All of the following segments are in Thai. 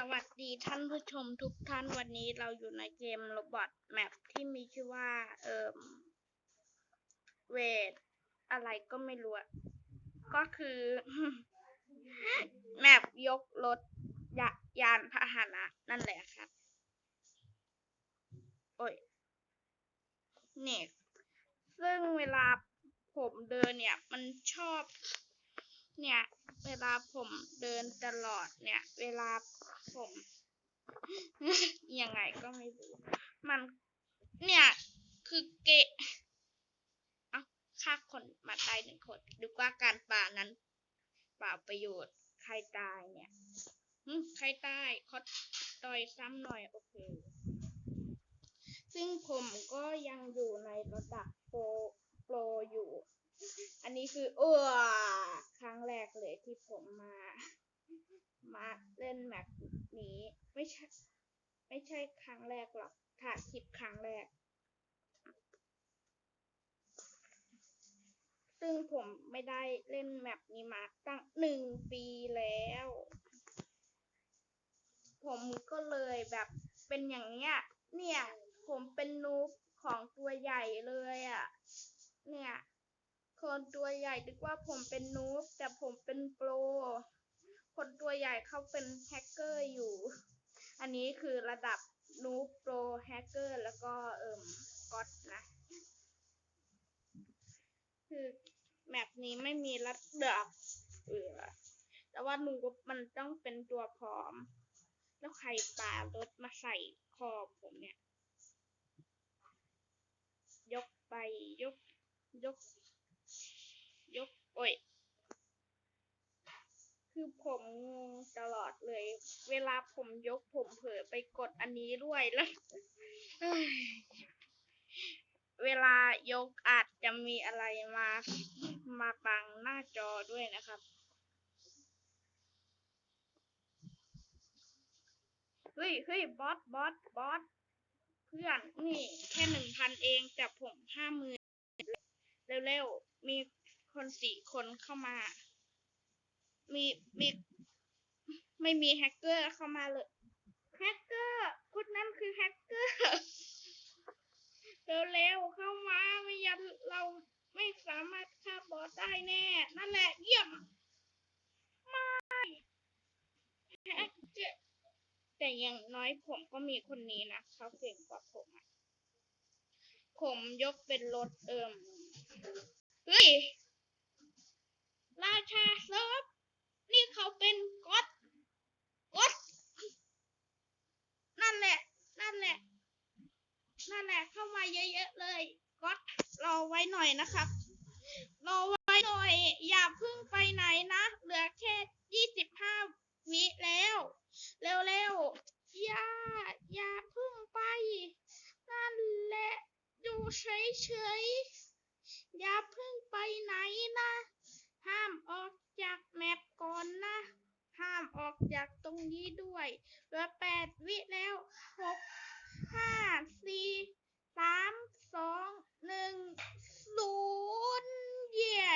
สวัสดีท่านผู้ชมทุกท่านวันนี้เราอยู่ในเกมโรบอทแมปที่มีชื่อว่าเอ่มเวทอะไรก็ไม่รู้ก็คือ แมปยกรถยยานพาหนะ นั่นแหละครับโอ้ยเนี่ยซึ่งเวลาผมเดินเนี่ย มันชอบ เนี่ย เวลาผมเดินตลอดเนี่ย เวลา ผมยังไงก็ไม่รู้ มัน เนี่ย คือเกะเอาฆ่าคนมาตายหนึ่งคนดูว่าการป่านั้นเปล่าประโยชน์ ใครตายเนี่ยหึใครตายเขาต่อยซ้ำหน่อย โอเค ซึ่งผมก็ยังอยู่ในระดับโปรโปรอยู่ อันนี้คือเออครั้งแรกเลยที่ผมมา มาเล่นแมปนี้ไม่ใช่ไม่ใช่ครั้งแรกหรอกถ่ายคลิปครั้งแรก ซึ่งผมไม่ได้เล่นแมปนี้มาตั้งหนึ่งปีแล้ว ผมก็เลยแบบเป็นอย่างเนี้ย เนี่ยผมเป็นนูบของตัวใหญ่เลยอะ่ะ เนี่ย คนตัวใหญ่นึกว่าผมเป็นนูบแต่ผมเป็นโปร เขาเป็นแฮกเกอร์อยู่ อันนี้คือระดับนูโปรแฮกเกอร์แล้วก็เอิ่มก็อตนะ คือแมปนี้ไม่มีระดับเออแต่ว่านูมันต้องเป็นตัวพร้อม แล้วใครปารถมาใส่คอผมเนี่ย ยกไปยก ยก ยก โอ้ย คือผมงงตลอดเลย เวลาผมยกผมเผลอไปกดอันนี้ด้วยแล้วเอ้ยเวลายกอาจจะมีอะไรมา มาบังหน้าจอด้วยนะครับเฮ้ยเฮ้ยบอสบอสบอสเพื่อนนี่แค่หนึ่งพันเองแต่ผมห้าหมื่นเร็วๆ มีคนสี่คนเข้ามา มีมีไม่มีแฮกเกอร์เข้ามาเลยแฮกเกอร์คุณนั่นคือแฮกเกอร์เร็วๆเข้ามาไม่ยันเราไม่สามารถฆ่าบอสได้แน่ นั่นแหละเยี่ยมไม่แฮกเกอร์แต่อย่างน้อยผมก็มีคนนี้นะเขาเก่งกว่าผมผมยกเป็นรถเอิมเฮ้ย ราชาเซิร์ฟ นี่เขาเป็นก๊อตก๊อตนั่นแหละ นั่นแหละ นั่นแหละ เยอะๆเลยก๊อตรอไว้หน่อยนะครับ รอไว้หน่อย อย่าเพิ่งไปไหนนะ เหลือแค่ยี่สิบห้าวิแล้ว เร็วๆ อย่า อย่าเพิ่งไป นั่นแหละ อยู่เฉยๆ อย่าเพิ่งไปไหนนะ ห้ามออกจากแมปก่อนนะ ห้ามออกจากตรงนี้ด้วย เหลือแปดวิแล้วหกห้าสี่สามสองหนึ่งศูนย์เย้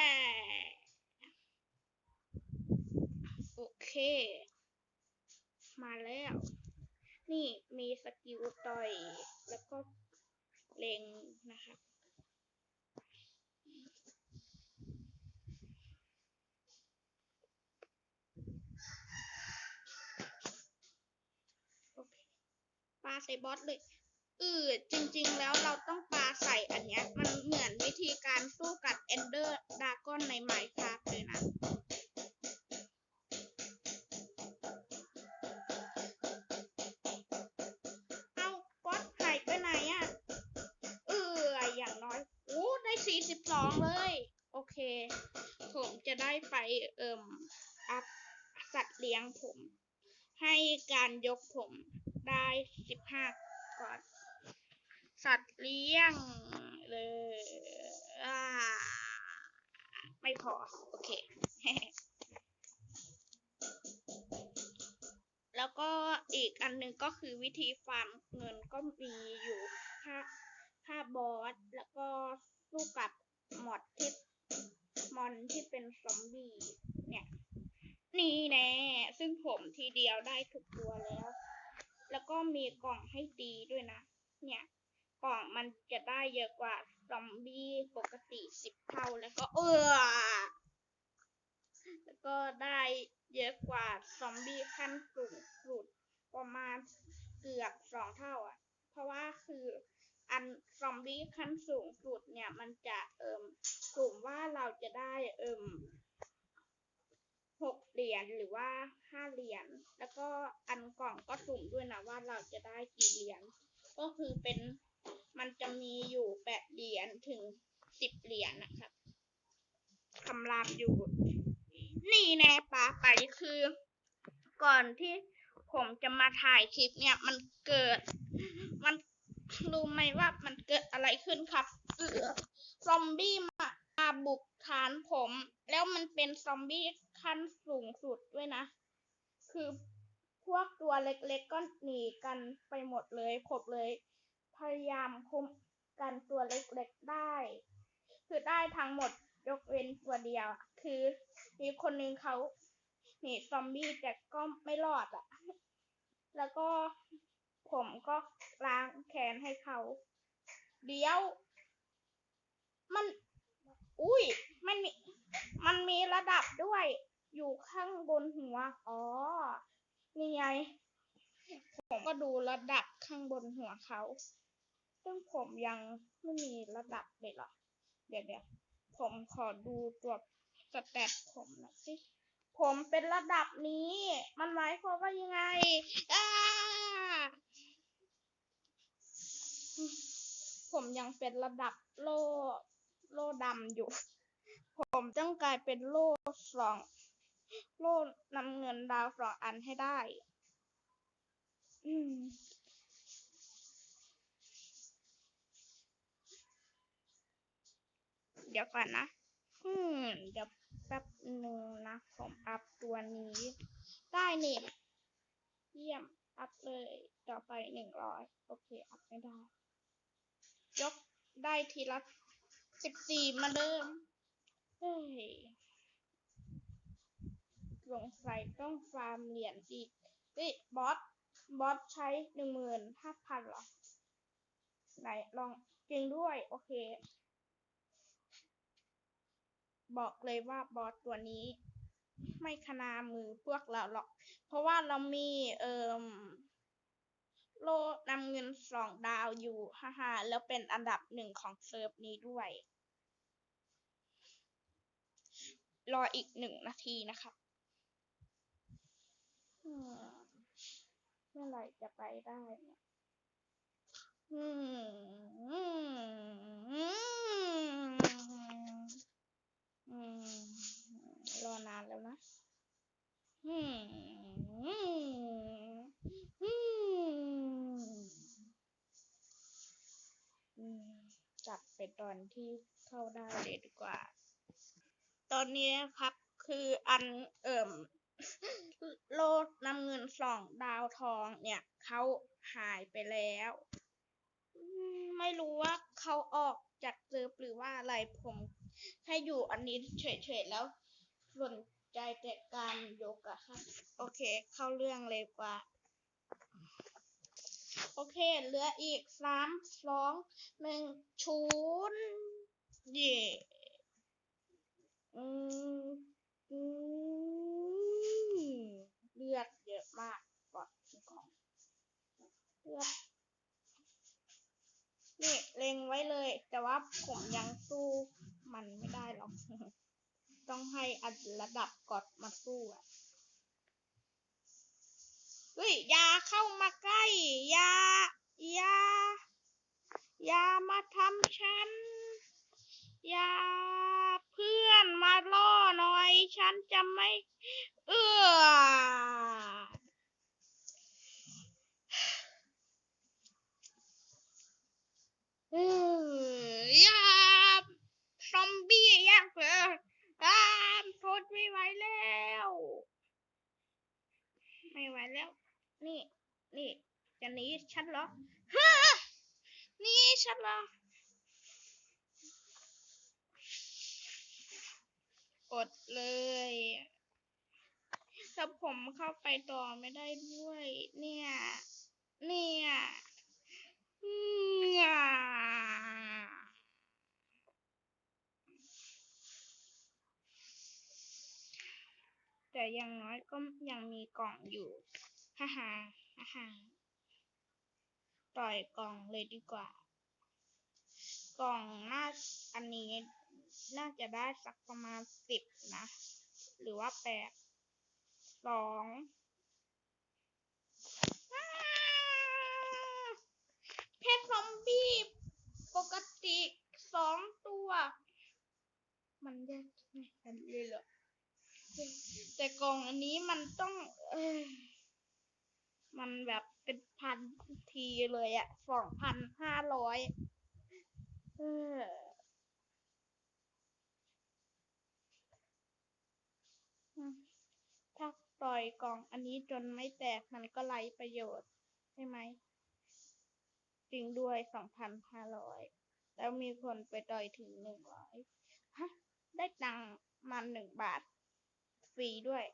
โอเค มาแล้ว นี่มีสกิลต่อย แล้วก็เล็งนะครับ โอเคปาใส่บอสเลยเออจริงๆแล้วเราต้องปาใส่อันเนี้ย มันเหมือนวิธีการสู้กับเอนเดอร์ดากอนในไมค์ครับเลยนะ เอาก๊อตหายไปไหนอะเอออย่างน้อยโอ้ได้สี่สิบสองเลย โอเค ผมจะได้ไปเอิ่มอัพสัตว์เลี้ยงผม ให้การยกผม ได้สิบห้าก่อน สัตว์เลี้ยงเลยไม่พอ โอเค แล้วก็อีกอันนึงก็คือวิธีฟาร์มเงินก็มีอยู่ค่าค่าบอส แล้วก็สู้กับมอดที่มอนที่เป็นซอมบี้เนี่ย นี่แน่ ซึ่งผมทีเดียวได้ทุกตัวแล้ว แล้วก็มีกล่องให้ตีด้วยนะ เนี่ย กล่องมันจะได้เยอะกว่าซอมบี้ปกติสิบเท่า แล้วก็เออแล้วก็ได้เยอะกว่าซอมบี้ขั้นสูงสุดประมาณเกือบสองเท่าอะ เพราะว่าคืออันซอมบี้ขั้นสูงสุดเนี่ยมันจะเอิมกลุ่มว่าเราจะได้เอิม เหรียญหรือว่าห้าเหรียญแล้วก็อันกล่องก็สุ่มด้วยนะว่าเราจะได้กี่เหรียญก็คือเป็นมันจะมีอยู่แปดเหรียญถึงสิบเหรียญนะครับคำรามอยู่ นี่แน่ปาไปคือ ก่อนที่ผมจะมาถ่ายคลิปเนี่ย มันเกิด มันรู้ไหมว่ามันเกิดอะไรขึ้นครับเออซอมบี้มามาบุกฐานผม แล้วมันเป็นซอมบี้ ขั้นสูงสุดด้วยนะ คือพวกตัวเล็กๆก็หนีกันไปหมดเลยผมเลย พยายามคุมกันตัวเล็กๆได้ คือได้ทั้งหมดยกเว้นตัวเดียว คือมีคนนึงเขาหนีซอมบี้แต่ก็ไม่รอดอะ แล้วก็ผมก็ล้างแค้นให้เขา เดี๋ยว มัน อุ้ย มันมี มันมีระดับด้วย อยู่ข้างบนหัว อ๋อ นี่ไง ผมก็ดูระดับข้างบนหัวเขา ซึ่งผมยังไม่มีระดับเลยหรอ เดี๋ยวเดี๋ยวผมขอดูตัวสแตทผมหน่อยสิ ผมเป็นระดับนี้ มันหมายความว่ายังไงอ้าผมยังเป็นระดับโล่โล่ดำอยู่ ผมต้องกลายเป็นโล่สอง โล่นำเงินดาวสออันให้ได้ อืมเดี๋ยวก่อนนะ อืม เดี๋ยวแป๊บหนึ่งนะ ผมอัพตัวนี้ ได้นี่ เยี่ยม อัพเลย ต่อไปหนึ่งร้อย โอเค อัพไม่ได้ ยกได้ทีละสิบสี่มาเดิมเฮ้ย สงสัยต้องฟาร์มเหรียญอีกเฮ้ยบอสบอสใช้หนึ่งหมื่นห้าพันหรอ ไหนลองจริงด้วย โอเค บอกเลยว่าบอสตัวนี้ ไม่ขนามือพวกเราหรอก เพราะว่าเรามีเอ่มโลนำเงินสองดาวอยู่ฮ่าฮแล้วเป็นอันดับหนึ่งของเซิร์ฟนี้ด้วย รออีกหนึ่งนาทีนะครับ เมื่อไหร่จะไปได้เนี่ยรอนานแล้วนะอืมอืมอืมอืมจัดไปตอนที่เข้าได้เลยดีกว่า ตอนนี้ครับคืออันเอิ่ม โลดนำเงินสองดาวทองเนี่ยเขาหายไปแล้ว ไม่รู้ว่าเขาออกจากเซิร์ฟหรือว่าอะไรผมแค่อยู่อันนี้เฉยๆแล้วสนใจแต่การโยกอะค่ะโอเค เข้าเรื่องเลยกว่า โอเค เหลืออีกสามสองชูนย์เย่อืมอืมเลือดเยอะมากก่อนของเลือด นี่เล็งไว้เลย แต่ว่าผมยังสู้มันไม่ได้หรอก ต้องให้อันระดับกอดมาสู้อะเฮ้ยอย่าเข้ามาใกล้อย่าอย่า อย่ามาทำฉัน อย่าเพื่อนมาล่อหน่อย ฉันจะไม่ เอื้ออย่าซอมบี้ย่างเออ่าทนไม่ไหวแล้ว ไม่ไหวแล้ว นี่ นี่ จะหนีฉันเหรอ ฮะหนี่ฉันเหรอดเลยแต่ผมเข้าไปต่อไม่ได้ด้วย เนี่ย เนี่ยเนี่ยแต่อยังน้อยก็ยังมีกล่องอยู่ฮ่าฮ่าฮ่าฮ่าต่อยกล่องเลยดีกว่า กล่องน่าอันนี้น่าจะได้สักประมาณสิบนะ หรือว่าแปดสองเพชรซอมบี้ปกติสองตัว มันยากขนาดนั้นเลยเหรอแต่กล่องอันนี้มันต้อง เออมันแบบเป็นพันทีเลยอะสองพันห้าร้อย ถ้าปล่อยกล่องอันนี้จนไม่แตกมันก็ไร้ประโยชน์ ใช่ไหม จริงด้วยสองพันห้าร้อยแล้วมีคนไปต่อยถึงหนึ่งร้อยฮะ ได้ตังค์มาหนึ่งบาท ฟรีด้วย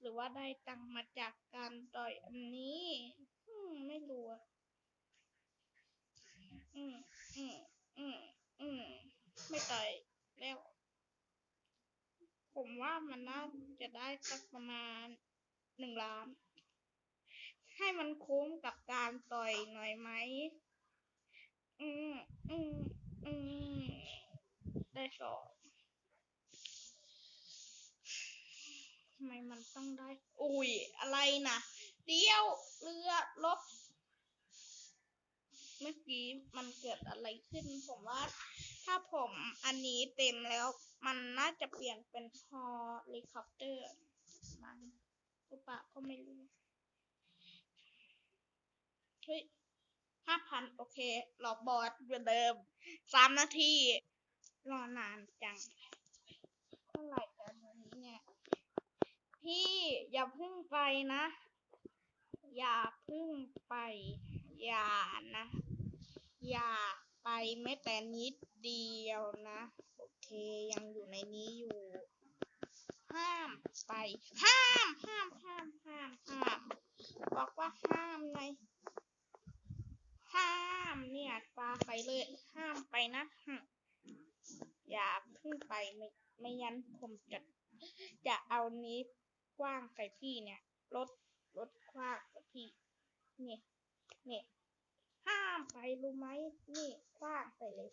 หรือว่าได้ตังค์มาจากการต่อยอันนี้ อืม ไม่รู้อะอืมอืมอืมอืม ไม่ต่แล้ว ผมว่ามันน่าจะได้สักประมาณหนึ่งล้าน ให้มันคุ้มกับการต่อยหน่อยไหม อืม อืม อืม ได้สองทำไมมันต้องได้ อุ้ย อะไรนะเดียวเรือลบเมื่อกี้มันเกิดอะไรขึ้น ผมว่า ถ้าผมอันนี้เต็มแล้ว มันน่าจะเปลี่ยนเป็นฮอลิคอปเตอร์มั้งหรือเปล่าก็ไม่รู้ เฮ้ยห้าพันโอเครอบอสเหมือนเดิมสามนาที รอนานจังเท่าไหร่กันวันนี้เนี่ย พี่อย่าพึ่งไปนะ อย่าพึ่งไป อย่านะ อย่าไปแม้แต่นิด เดียวนะ โอเคยังอยู่ในนี้อยู่ ห้ามไป ห้ามห้ามห้ามห้ามห้ามบอกว่าห้ามไงห้ามเนี่ยปาไปเลยห้ามไปนะอย่าเพิ่งไปไม่ไม่งั้นผมจะจะเอานี้กว้างใส่พี่เนี่ยรถรถกว้างใส่พี่เนี่ยเนี่ยห้ามไปรู้ไหมนี่กว้างใส่เลย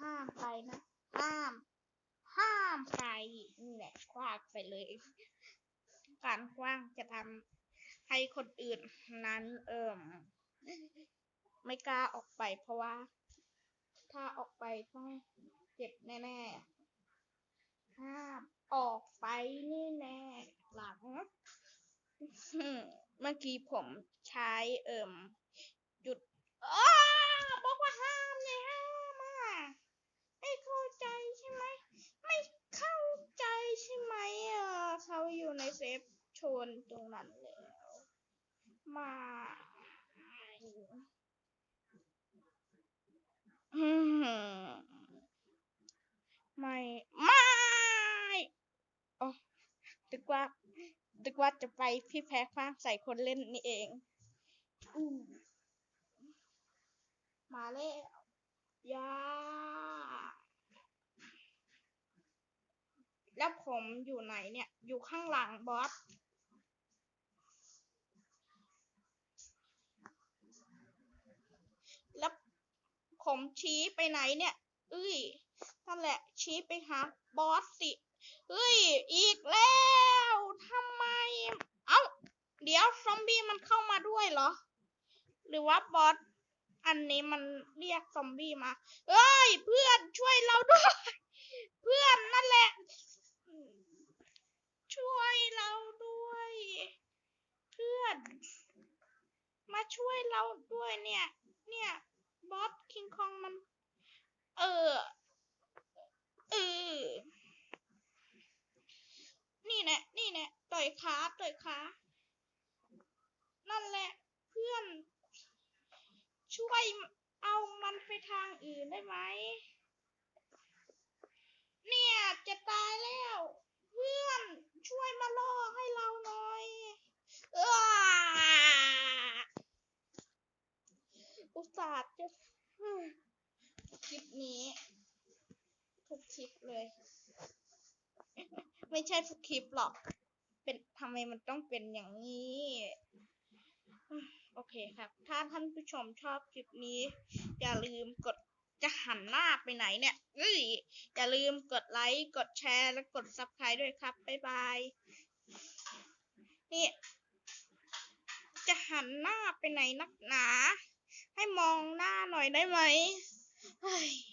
ห้ามไปนะ ห้าม ห้ามไปนี่แหละกว้างไปเลย การกว้างจะทำให้คนอื่นนั้น เอิมไม่กล้าออกไป เพราะว่า ถ้าออกไปต้องเจ็บแน่ๆห้ามออกไปนี่แน่หลัง เมื่อกี้ผมใช้เอิ่มจุดอ้าบอกว่าห้ามไงห้ามอะไม่เข้าใจใช่ไหมไม่เข้าใจใช่ไหมอะเขาอยู่ในเซฟโชนตรงนั้นแล้วมาไม่ ไม่โอ้ตึกว่า ตึกว่าจะไปพี่แพ้คว้างใส่คนเล่นนี่เองอูมาแล้วยาแล้วผมอยู่ไหนเนี่ย อยู่ข้างหลังบอสแล้วผมชี้ไปไหนเนี่ยเอ้ยนั่นแหละชี้ไปหาบอสสิเฮ้ย อีกแล้ว ทำไม เอ้า เดี๋ยวซอมบี้มันเข้ามาด้วยเหรอ หรือว่าบอส อันนี้มันเรียกซอมบี้มา เอ้ย เพื่อนช่วยเราด้วย เพื่อนนั่นแหละ ช่วยเราด้วย เพื่อน มาช่วยเราด้วยเนี่ย เนี่ย บอสคิงคองมัน เออเอ อยขาต่ยคานั่นแหละเพื่อน ช่วยเอามันไปทางอื่นได้ไหม เนี่ยจะตายแล้ว เพื่อนช่วยมาล่อให้เราหน่อยอออุตส่าห์จะคลิปนี้ทุกคลิปเลย ไม่ใช่ทุกคลิปหรอก เป็นทำไมมันต้องเป็นอย่างนี้ โอเคครับ ถ้าท่านผู้ชมชอบคลิปนี้ อย่าลืมกดจะหันหน้าไปไหนเนี่ยเอ้ยอย่าลืมกดไลค์ กดแชร์ และกด subscribe ด้วยครับ บ๊ายบาย นี่ จะหันหน้าไปไหนนักหนา ให้มองหน้าหน่อยได้ไหมเฮ้ย